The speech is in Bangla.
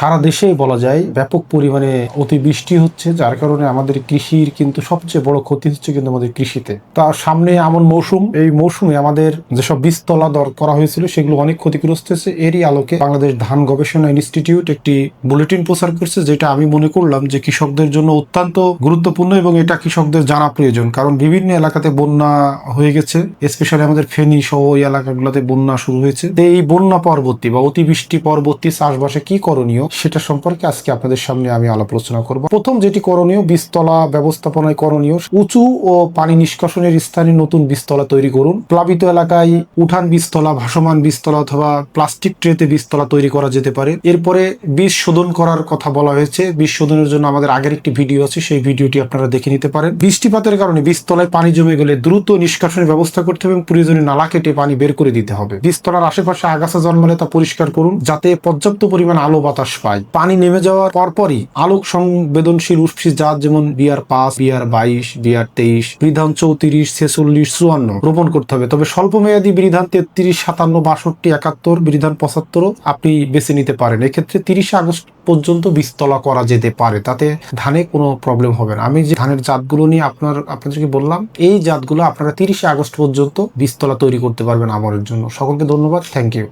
সারা দেশেই বলা যায় ব্যাপক পরিমাণে অতিবৃষ্টি হচ্ছে, যার কারণে আমাদের কৃষির কিন্তু সবচেয়ে বড় ক্ষতি হচ্ছে কিন্তু আমাদের কৃষিতে। তার সামনে এমন মৌসুম, এই মৌসুমে আমাদের যেসব বীজতলা দর করা হয়েছিল সেগুলো অনেক ক্ষতিগ্রস্ত হয়েছে। এরই আলোকে বাংলাদেশ ধান গবেষণা ইনস্টিটিউট একটি বুলেটিন প্রচার করছে, যেটা আমি মনে করলাম যে কৃষকদের জন্য অত্যন্ত গুরুত্বপূর্ণ এবং এটা কৃষকদের জানা প্রয়োজন, কারণ বিভিন্ন এলাকাতে বন্যা হয়ে গেছে স্পেশালি আমাদের ফেনী সহ ওই এলাকাগুলোতে বন্যা শুরু হয়েছে। এই বন্যা পরবর্তী বা অতিবৃষ্টি পরবর্তী চাষবাসে কি করণীয়? সেটা সম্পর্কে আজকে আপনাদের সামনে আমি আলাপ আলোচনা করব। প্রথম যেটি করণীয়, বীজতলা ব্যবস্থাপনায় করণীয়, উঁচু ও পানি নিষ্কাশনের স্থানে নতুন বীজতলা তৈরি করুন। প্লাবিত এলাকায় উঠান বীজতলা, ভাসমান বীজতলা অথবা প্লাস্টিক ট্রেতে বীজতলা তৈরি করা যেতে পারে। এরপরে বীজ শোধন করার কথা বলা হয়েছে। বীজ শোধনের জন্য আমাদের আগের একটি ভিডিও আছে, সেই ভিডিওটি আপনারা দেখে নিতে পারেন। বৃষ্টিপাতের কারণে বীজতলায় পানি জমে গেলে দ্রুত নিষ্কাশনের ব্যবস্থা করতে হবে এবং প্রয়োজনে নালা কেটে পানি বের করে দিতে হবে। বীজতলার আশেপাশে আগাছা জন্মালে তা পরিষ্কার করুন, যাতে পর্যাপ্ত পরিমাণ আলো বাতাস পায় পানি নেমে যাওয়ার পরপরই আলোক সংবেদনশীল উৎসি জাত যেমন বিআর পাঁচ বিআর বাইশ বিআর তেইশ, বিধান চৌত্রিশ, ছেচল্লিশ, চুয়ান্ন রোপণ করতে হবে। তবে স্বল্প মেয়াদী বিধান তেত্রিশ, সাতান্ন, বাষট্টি, একাত্তর, বিধান পঁচাত্তরও আপনি বেছে নিতে পারেন। এক্ষেত্রে তিরিশে আগস্ট পর্যন্ত বীজতলা করা যেতে পারে, তাতে ধানে কোনো প্রবলেম হবে না। আমি যে ধানের জাতগুলো নিয়ে আপনার, আপনাদেরকে বললাম, এই জাতগুলো আপনারা তিরিশে আগস্ট পর্যন্ত বীজতলা তৈরি করতে পারবেন আমরের জন্য। সকলকে ধন্যবাদ থ্যাংক ইউ